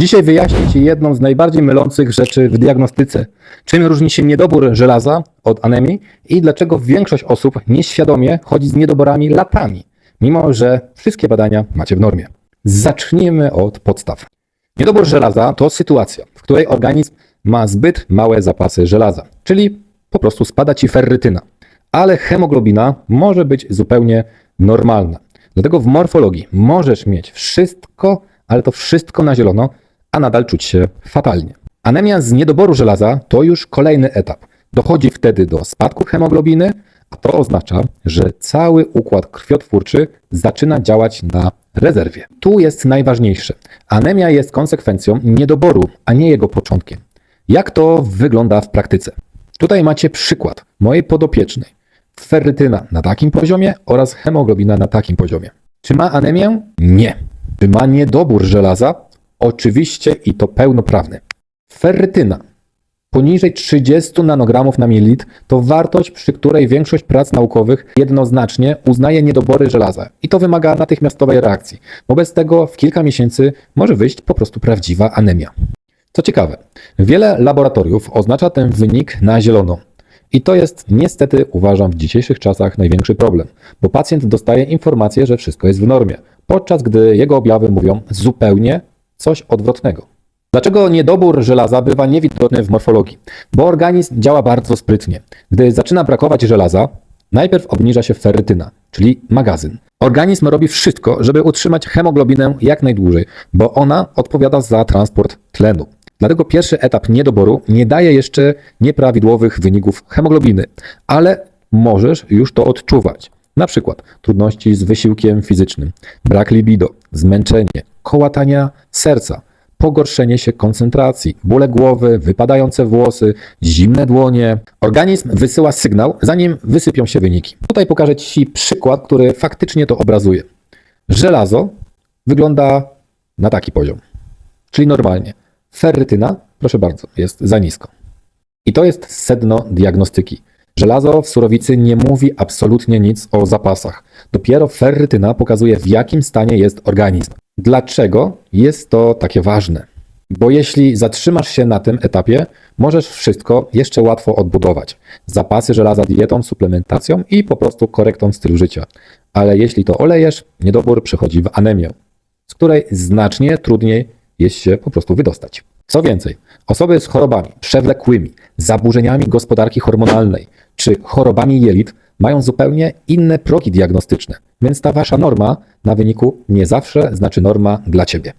Dzisiaj wyjaśnię Ci jedną z najbardziej mylących rzeczy w diagnostyce. Czym różni się niedobór żelaza od anemii i dlaczego większość osób nieświadomie chodzi z niedoborami latami, mimo że wszystkie badania macie w normie. Zacznijmy od podstaw. Niedobór żelaza to sytuacja, w której organizm ma zbyt małe zapasy żelaza, czyli po prostu spada Ci ferrytyna. Ale hemoglobina może być zupełnie normalna. Dlatego w morfologii możesz mieć wszystko, ale to wszystko na zielono, a nadal czuć się fatalnie. Anemia z niedoboru żelaza to już kolejny etap. Dochodzi wtedy do spadku hemoglobiny, a to oznacza, że cały układ krwiotwórczy zaczyna działać na rezerwie. Tu jest najważniejsze. Anemia jest konsekwencją niedoboru, a nie jego początkiem. Jak to wygląda w praktyce? Tutaj macie przykład mojej podopiecznej. Ferrytyna na takim poziomie oraz hemoglobina na takim poziomie. Czy ma anemię? Nie. Czy ma niedobór żelaza? Oczywiście i to pełnoprawny. Ferrytyna poniżej 30 nanogramów na mililitr to wartość, przy której większość prac naukowych jednoznacznie uznaje niedobory żelaza i to wymaga natychmiastowej reakcji. Wobec tego w kilka miesięcy może wyjść po prostu prawdziwa anemia. Co ciekawe, wiele laboratoriów oznacza ten wynik na zielono. I to jest niestety, uważam, w dzisiejszych czasach największy problem, bo pacjent dostaje informację, że wszystko jest w normie, podczas gdy jego objawy mówią zupełnie coś odwrotnego. Dlaczego niedobór żelaza bywa niewidoczny w morfologii? Bo organizm działa bardzo sprytnie. Gdy zaczyna brakować żelaza, najpierw obniża się ferrytyna, czyli magazyn. Organizm robi wszystko, żeby utrzymać hemoglobinę jak najdłużej, bo ona odpowiada za transport tlenu. Dlatego pierwszy etap niedoboru nie daje jeszcze nieprawidłowych wyników hemoglobiny, ale możesz już to odczuwać. Na przykład trudności z wysiłkiem fizycznym, brak libido, zmęczenie, kołatania serca, pogorszenie się koncentracji, bóle głowy, wypadające włosy, zimne dłonie. Organizm wysyła sygnał, zanim wysypią się wyniki. Tutaj pokażę Ci przykład, który faktycznie to obrazuje. Żelazo wygląda na taki poziom, czyli normalnie. Ferrytyna, proszę bardzo, jest za nisko. I to jest sedno diagnostyki. Żelazo w surowicy nie mówi absolutnie nic o zapasach. Dopiero ferrytyna pokazuje, w jakim stanie jest organizm. Dlaczego jest to takie ważne? Bo jeśli zatrzymasz się na tym etapie, możesz wszystko jeszcze łatwo odbudować. Zapasy żelaza dietą, suplementacją i po prostu korektą stylu życia. Ale jeśli to olejesz, niedobór przechodzi w anemię, z której znacznie trudniej jest się po prostu wydostać. Co więcej, osoby z chorobami przewlekłymi, zaburzeniami gospodarki hormonalnej czy chorobami jelit mają zupełnie inne progi diagnostyczne, więc ta wasza norma na wyniku nie zawsze znaczy norma dla ciebie.